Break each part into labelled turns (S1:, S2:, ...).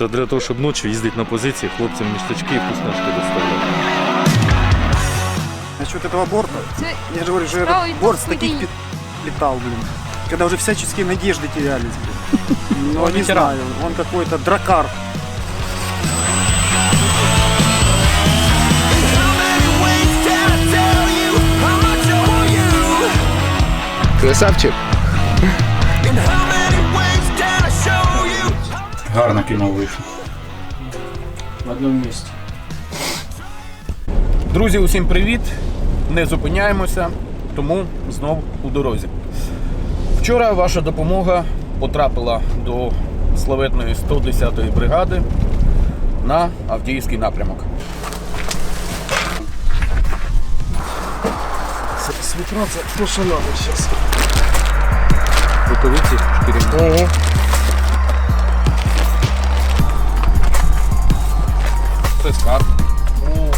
S1: Це для того, щоб ночі їздити на позиції, хлопцям ніштячки і вкусняшки доставляти.
S2: Насчет этого борта,
S3: Це
S2: я же говорю, что
S3: Справа
S2: этот борт с
S3: идет
S2: таких
S3: хуйни.
S2: пи- летал, блин. Когда уже всяческие надежды терялись, блин. Ну, не знаю, он какой-то дракар.
S4: Красавчик.
S5: Гарно кіно вийшло. В одному місці. Друзі, усім привіт! Не зупиняємося, тому знов у дорозі. Вчора ваша допомога потрапила до славетної 110-ї бригади на Авдіївський напрямок.
S4: Світро це то, що надо зараз.
S1: Рукавиці шкіряні.
S4: Ого.
S5: Прескар.
S4: О,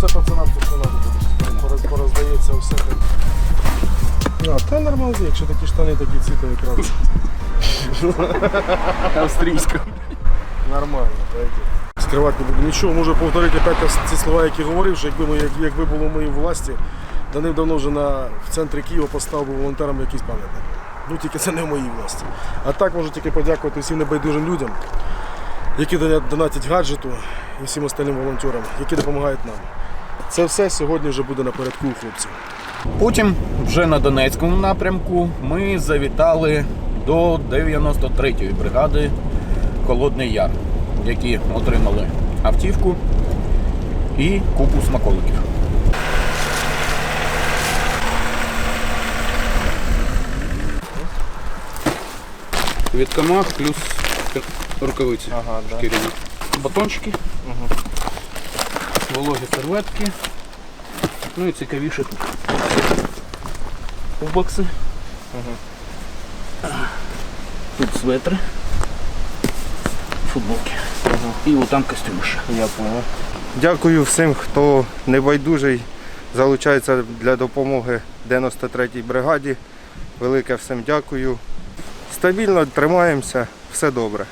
S4: Це пацанам то, що надо буде. Пораз- Пороздається все так. А, та нормально, якщо такі штани, такі ціта якраз.
S5: Австрійська.
S4: Нормально, пойде. Скривати не буду нічого, можу повторити опять ці слова, які говорив, що якби, ми, як, якби було в моїй власті, давним-давно вже на, в центрі Києва поставив би волонтерам якийсь пам'ятник. Ну тільки це не в моїй власті. А так можу тільки подякувати всім небайдужим людям, які донатять гаджету і всім остальним волонтерам, які допомагають нам. Це все сьогодні вже буде напередку у хлопців.
S5: Потім, вже на Донецькому напрямку, ми завітали до 93-ї бригади Холодний Яр, які отримали автівку і купу смаколиків. Від комах плюс рукавиці
S4: Ага, да.
S5: Батончики, вологі серветки. Ну і цікавіше тут. Ковбокси. Тут светри. Футболки. І отам костюми ще.
S4: Я понял.
S6: Дякую всім, хто небайдужий залучається для допомоги 93-й бригаді. Велике всім дякую. Стабільно тримаємося, все добре.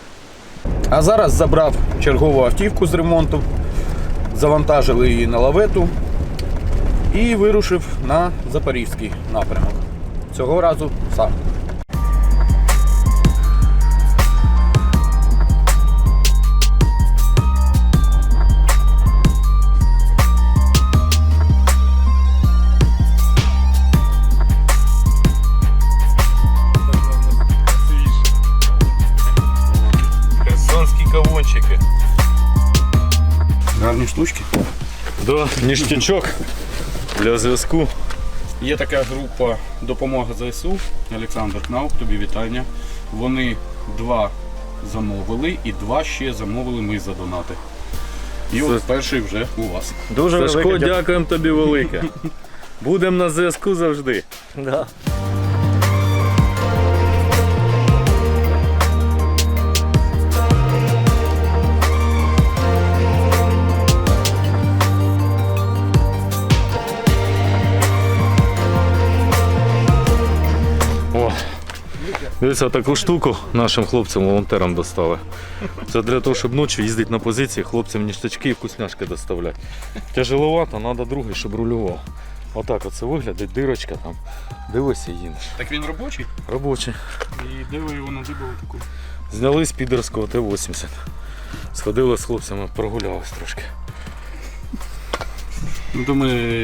S5: А зараз забрав чергову автівку з ремонту, завантажили її на лавету і вирушив на Запорізький напрямок. Цього разу сам.
S1: Да, ніштячок для зв'язку.
S5: Є така група допомога ЗСУ. Олександр Кнауп, тобі вітання. Вони два замовили і два ще замовили ми за донати. І от перший вже у вас.
S6: Дуже
S1: Сашко, дякуємо тобі велике. Будемо на зв'язку завжди.
S6: Да.
S1: Дивіться, таку штуку нашим хлопцям-волонтерам достали. Це для того, щоб ночі їздити на позиції, хлопцям ніштячки і вкусняшки доставляти. Тяжеловато, треба другий, щоб рулював. Отак оце виглядить, дирочка там. Дивися, їдеш.
S5: Так він робочий?
S1: Робочий.
S5: І де ви його надибали таку?
S1: Зняли з підерського Т-80. Сходили з хлопцями, прогулялись трошки.
S5: Ну, то.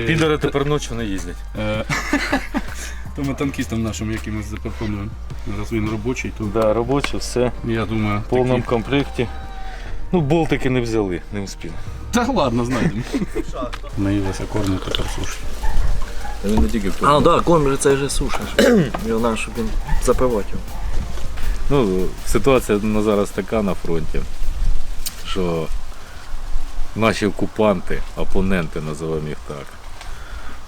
S1: Підери тепер ночі не їздять.
S5: То ми танкістам нашим якимось запропонуємо. Раз він робочий, то
S1: Да, робочі, все
S5: я думаю,
S1: в повному
S5: такі-
S1: комплекті. Ну, болтики не взяли, не успіли.
S5: Та ладно, знайдемо. Наїлися корму тепер суші.
S7: А, так, да, корм же це вже суша. Його надо, щоб він запивати його.
S1: Ну, ситуація на зараз така на фронті, що наші окупанти, опоненти, називаємо їх так.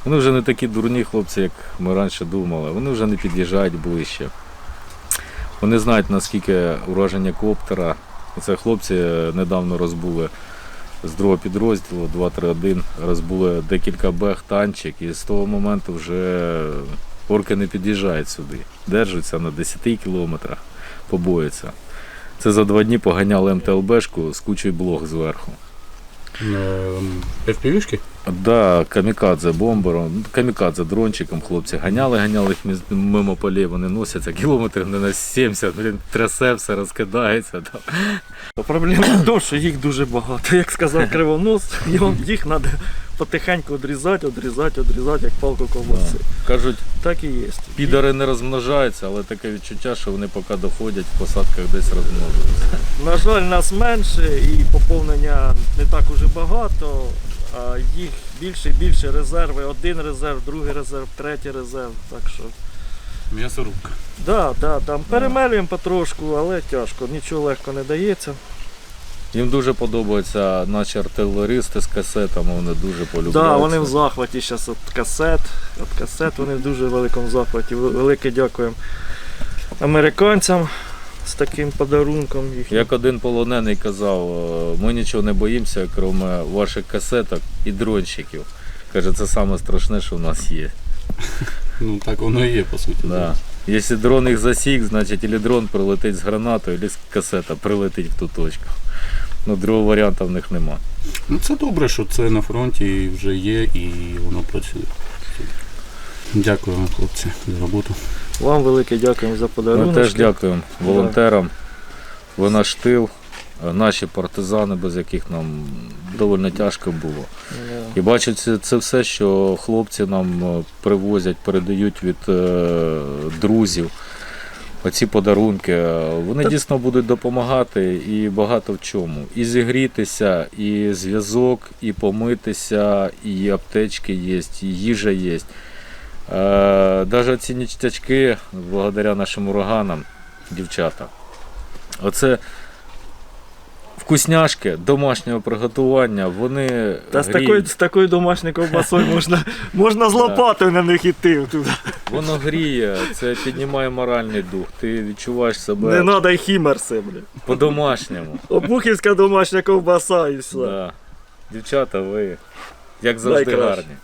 S1: Вони вже не такі дурні хлопці, як ми раніше думали. Вони вже не під'їжджають ближче. Вони знають, наскільки ураження коптера. Це хлопці недавно розбули з другого підрозділу 231, розбули декілька бех танчик, і з того моменту вже орки не під'їжджають сюди. Держаться на 10 кілометрах, побоюються. Це за два дні поганяли МТЛБшку з кучою блох зверху.
S5: Ем, FPV-шки?
S1: Да, камікадзе бомбером, ну, камікадзе дрончиком хлопці ганяли, ганяли їх мимо полів, вони носяться кілометрів не на 70, блін, трясе, все розкидається. Там.
S7: Проблема в тому, що їх дуже багато. Як сказав кривонос, їх треба потихеньку відрізати, відрізати, відрізати, як палку ковбаси.
S1: Кажуть,
S7: Так і є.
S1: підари не розмножаються, але таке відчуття, що вони поки доходять в посадках десь розмножуються.
S7: На жаль, нас менше і поповнення не так уже багато, а їх більше і більше резерви. Один резерв, другий резерв, третій резерв. Так що,
S5: М'ясорубка.
S7: да, да, там перемелюємо потрошку, але тяжко, нічого легко не дається.
S1: Їм дуже подобаються наші артилеристи з касетами, вони дуже полюбляються.
S7: Да, вони в захваті зараз від касет. Від касет вони в дуже великому захваті. Велике дякуємо американцям з таким подарунком їхнім.
S1: Як один полонений казав, «Е, ми нічого не боїмося, крім ваших касеток і дронщиків. Каже, це саме страшне, що в нас є.
S5: Ну так воно і є, по суті.
S1: Да. Якщо дрон їх засік, значить або дрон прилетить з гранатою, або касета прилетить в ту точку. Ну, другого варіанту в них нема.
S5: Ну це добре, що це на фронті вже є і воно працює. Дякую вам, хлопці, за роботу.
S7: Вам велике дякуємо за
S1: Ми теж дякуємо волонтерам. Ви наш тил, наші партизани, без яких нам доволі тяжко було. І бачу, це, це все, що хлопці нам е, привозять, передають від е, друзів. Оці подарунки, е, вони
S7: так.
S1: дійсно будуть допомагати і багато в чому. І зігрітися, і зв'язок, і помитися, і аптечки є, і їжа є. Е, Навіть ці нічтячки, благодаря нашим ураганам, дівчата. Оце вкусняшки домашнього приготування, вони.
S7: Та з
S1: гріють.
S7: такою, з такою домашньою ковбасою можна, можна з лопатою на них іти. туди.
S1: Воно гріє, це піднімає моральний дух. Ти відчуваєш себе
S7: Не треба й хімерси, бля.
S1: по-домашньому.
S7: Обухівська домашня ковбаса і все.
S1: Да. Дівчата, ви як завжди
S7: Найкраще.
S1: гарні.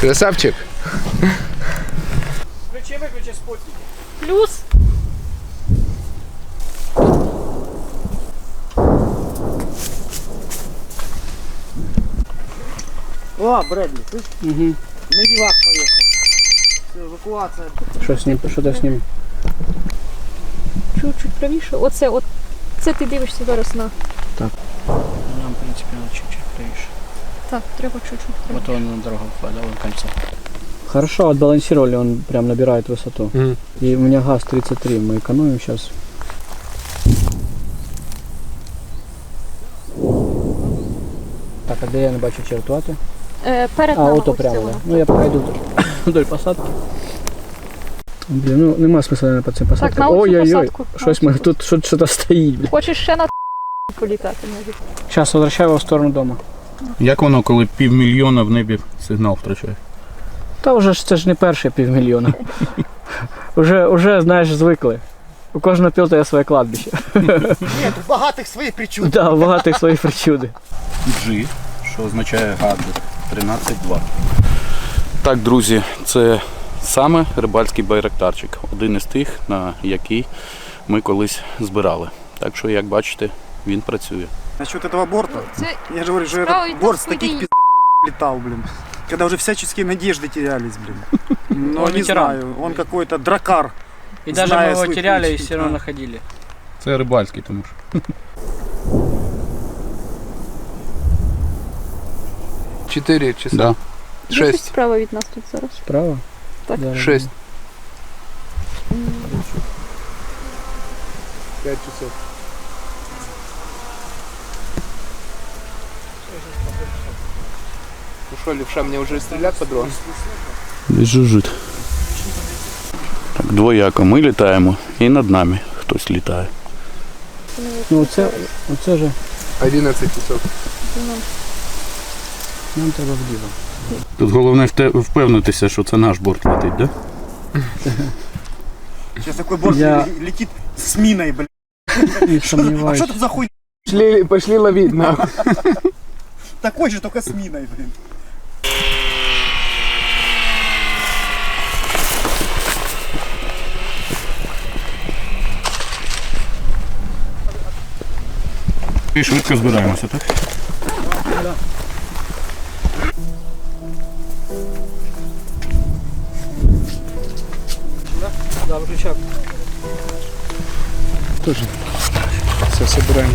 S3: Красавчик.
S7: Включи, виключи спутники.
S8: Плюс
S2: О, Брэдли, ты? Угу. Медивак поехал. Все, эвакуация.
S9: Що з ним? Що ти з ним?
S8: чуть-чуть правіше. Оце, от це ти дивишся зараз на.
S9: Нам, в принципі, надо чуть-чуть правіше.
S8: Так, треба чуть-чуть правіше.
S9: Вот он на дорогу впадал, он кольцо. Хорошо отбалансировали, он прям набирает высоту.
S3: Мгм.
S9: И у меня газ 33, мы экономим сейчас. Так, а де я не бачу чертувати?
S8: Е, перед
S9: А,
S8: нами
S9: ото
S8: ось це
S9: прямо.
S8: воно.
S9: Да. Ну я пока йду вдоль- вдоль посадки. Блін, ну нема смисла наверное, по цим посадкам.
S8: на оцю
S9: Ой-ой-ой,
S8: посадку. На
S9: щось
S8: оцю
S9: ми
S8: посадку.
S9: тут щось щось стоїть. Блін.
S8: Хочеш ще на політати може.
S9: Зараз возвращаю його в сторону дома.
S5: Як воно, коли півмільйона в небі сигнал втрачає?
S9: Та вже ж це ж не перше півмільйона. Уже, уже, знаєш, звикли. У кожного пілота є своє кладбище.
S2: Нет, у богатых свои причуды.
S9: Да, у багатих свої причуди.
S5: G, що означає гади 13.2. Так, друзі, це саме рибальський байрактарчик. Один із тих, на який ми колись збирали. Так що, як бачите, він працює.
S2: Насчет этого борта,
S8: Це
S2: я же говорю, что
S8: Справа
S2: этот
S8: від
S2: борт
S8: нас
S2: с таких
S8: подій.
S2: пиздаков летал, блин. Когда уже всяческие надежды терялись, блин. Но
S9: Он
S2: не
S9: ветеран.
S2: знаю, он какой-то дракар.
S9: І навіть
S2: Знає
S9: ми його
S2: свій
S9: теряли і
S2: путь.
S9: все одно
S2: Да.
S9: знаходили.
S5: Це рибальський, тому що.
S3: Чотири часа.
S5: Да.
S8: Досить
S3: Шесть.
S8: справа від нас тут зараз.
S9: Справа?
S8: Так.
S9: Зараз.
S3: Шесть. П'ять часов. Что, левша, мне уже стрелять по дрону?
S5: Десь жужжить. Так, двояко. Ми літаємо і над нами хтось літає.
S9: Ну це, оце же
S3: 11 часов.
S9: нам треба в діло.
S5: Тут головне вте- впевнитися, що це наш борт летить, да?
S2: Сейчас такой борт
S9: Я-
S2: ле- летит с миной, блин.
S9: Не
S2: А
S9: сумніваюся.
S2: что тут за хуй?
S3: Пошли, пошли ловить, нахуй.
S2: Такой же, только с миной, блин.
S5: І швидко збираємося, так?
S9: Да, виключав.
S3: Все, собираем.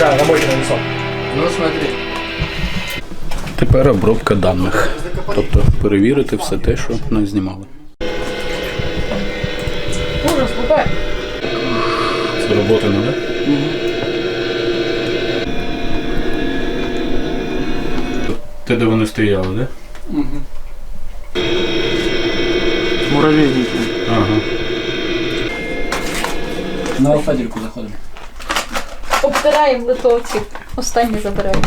S9: Да, робочий на
S3: Ну смотри.
S5: Тепер обробка даних. Тобто перевірити все те, що нас знімали. Це робота не да? Те, де вони стояли, да?
S2: Муравейники.
S5: Ага.
S9: На Алфадірку заходимо.
S8: Обтираємо литовці. Останнє забираємо.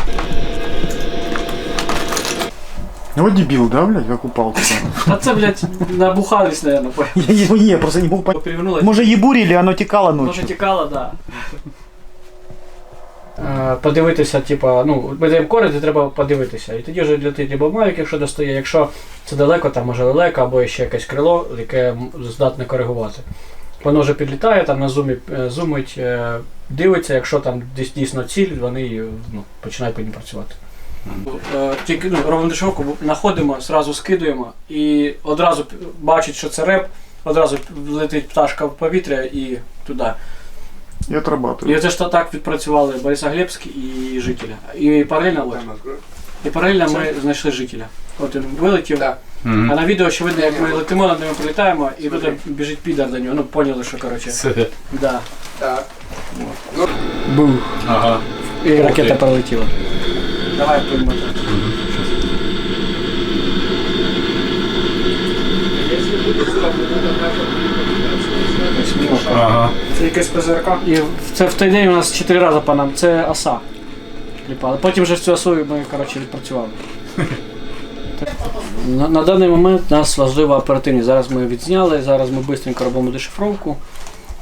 S2: Вот дебил, да, блядь, как упал.
S9: Та це, блядь, набухались, наверное.
S2: Я его не, просто не мог понять.
S9: Перевернулась.
S2: Может ебурили, оно текало
S9: Може
S2: ночью.
S9: тікало, да. Е, Подивитися, типа, ну, ми даємо користь, треба подивитися. І тоді вже летить або Mavic, якщо достає, якщо це далеко, там може лелека або ще якесь крило, яке м- здатне коригувати. Воно вже підлітає, там на зумі е, зумить, е, дивиться, якщо там десь дійсно ціль, вони ну, починають по ній працювати. Е, Тільки ну, робимо дешевку, знаходимо, зразу скидуємо і одразу бачить, що це реп, одразу летить пташка в повітря і туди.
S2: И отрабатываю.
S9: І це ж так відпрацювали Борисоглебськ і жителя. І паралельно, ось, і паралельно ми знайшли жителя. От він вилетів.
S3: Так.
S9: А на відео ще видно, як ми летимо, над ними прилітаємо, і тут біжить підар до нього. Ну, поняли, що коротше.
S5: Це.
S9: Да.
S3: Так.
S5: Ага.
S9: І ракета
S5: ти.
S9: пролетіла. Давай поймо.
S5: Ага.
S9: Це якесь ПЗРК. І це в той день у нас чотири рази по нам. Це оса. Кліпали. Потім вже цю осу ми коротше, відпрацювали. На, на даний момент нас важлива оперативність. Зараз ми відзняли, зараз ми швидко робимо дешифровку.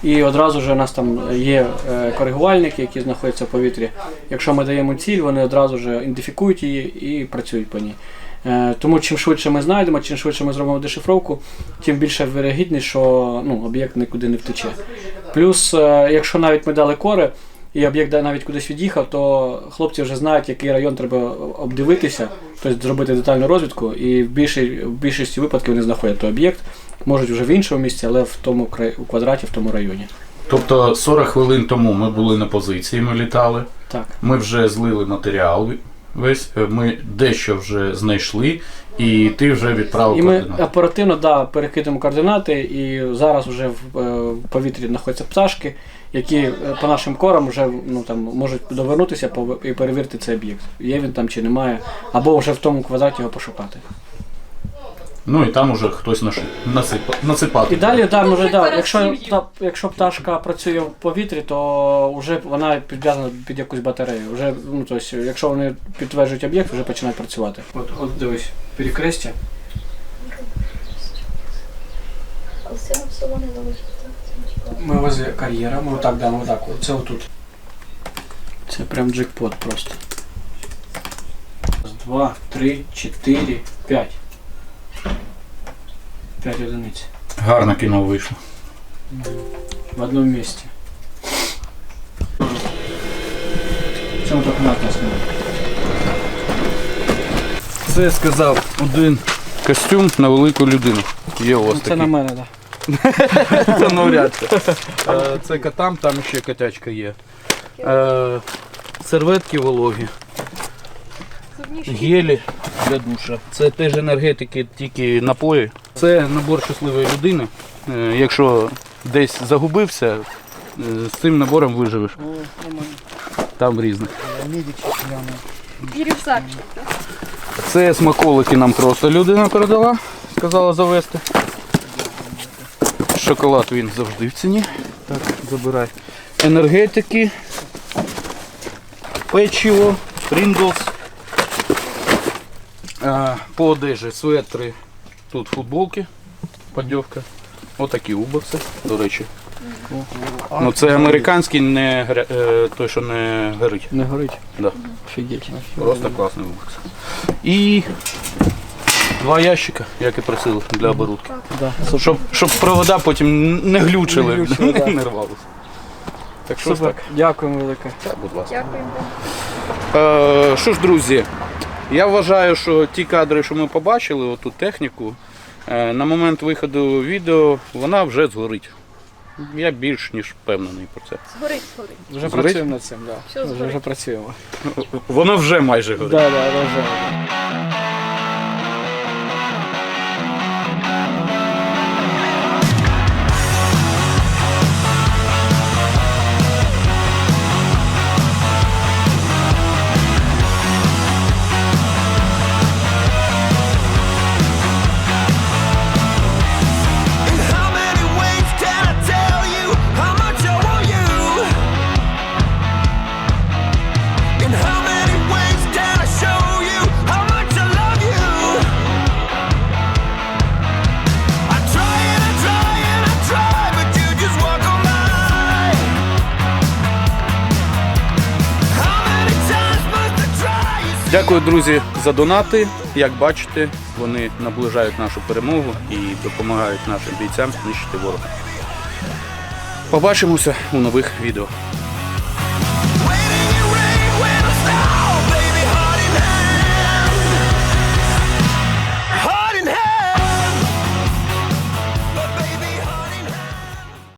S9: І одразу ж у нас там є е, коригувальники, які знаходяться в повітрі. Якщо ми даємо ціль, вони одразу ж ідентифікують її і працюють по ній. Е, тому чим швидше ми знайдемо, чим швидше ми зробимо дешифровку, тим більше вирогідність, що ну, об'єкт нікуди не втече. Плюс, е, якщо навіть ми дали кори, і об'єкт навіть кудись від'їхав, то хлопці вже знають, який район треба обдивитися, тобто зробити детальну розвідку, і в, більшій, в більшості випадків вони знаходять той об'єкт, можуть вже в іншому місці, але в тому у квадраті, в тому районі.
S5: Тобто 40 хвилин тому ми були на позиції, ми літали.
S9: Так.
S5: Ми вже злили матеріал весь, е, ми дещо вже знайшли, і ти вже відправив
S9: І ми оперативно да, перекидемо координати, і зараз вже в, е, в повітрі знаходяться пташки, які е, по нашим корам вже ну, там, можуть довернутися і перевірити цей об'єкт. Є він там чи немає, або вже в тому квадраті його пошукати.
S5: Ну і там уже хтось насипа, насипати.
S9: І далі там уже, да, якщо, та, якщо пташка працює в повітрі, то вже вона підв'язана під якусь батарею. Вже, ну, тобто, якщо вони підтверджують об'єкт, вже починають працювати. От, от дивись, перекрестя.
S8: Але все все вони залишаться.
S9: Ми возле кар'єра, ми отак, да, ми отак, це отут. Це прям джекпот просто. Раз, Два, три, чотири, п'ять. П'ять одиниць.
S5: Гарне кіно вийшло.
S9: В одному місці. Ми так нас не
S5: Це сказав один костюм на велику людину. Є у вас
S9: Це
S5: такий.
S9: на мене, так.
S5: Це навряд чи. Е, Це котам, там ще котячка є. Е, Серветки вологі. Гелі для душа. Це теж енергетики, тільки напої. Це набор щасливої людини. Е, Якщо десь загубився, е, з цим набором виживеш. Там різне.
S8: І рюкзак.
S5: Це смаколики нам просто людина передала, сказала завести. Шоколад він завжди в ціні. Так, забирай. Енергетики, печиво, Pringles. А, по одежі светри, тут футболки, поддівка. Отакі убокси, до речі. Ну це американський, не гря- е, той, що не горить.
S9: Не горить.
S5: Да.
S9: Офігеть.
S5: Просто класний убокс. І два ящика, як і просили, для оборудки.
S9: Да.
S5: Щоб, щоб провода потім не глючили,
S9: Не глючили, да.
S5: не рвалися. Так що ж
S9: Супер.
S5: так.
S9: Дякуємо велике.
S5: Так, будь ласка.
S8: Дякуємо.
S5: Е, що ж, друзі, я вважаю, що ті кадри, що ми побачили, оту техніку, е, на момент виходу відео вона вже згорить. Я більш ніж впевнений про це.
S8: Згорить, згорить.
S9: Вже
S5: Згорить?
S9: працюємо над цим, да.
S8: Все
S9: Вже,
S8: згорить.
S9: вже працюємо.
S5: Воно вже майже горить.
S9: Да, да, да, вже.
S5: Дякую, друзі, за донати. Як бачите, вони наближають нашу перемогу і допомагають нашим бійцям знищити ворога. Побачимося у нових відео.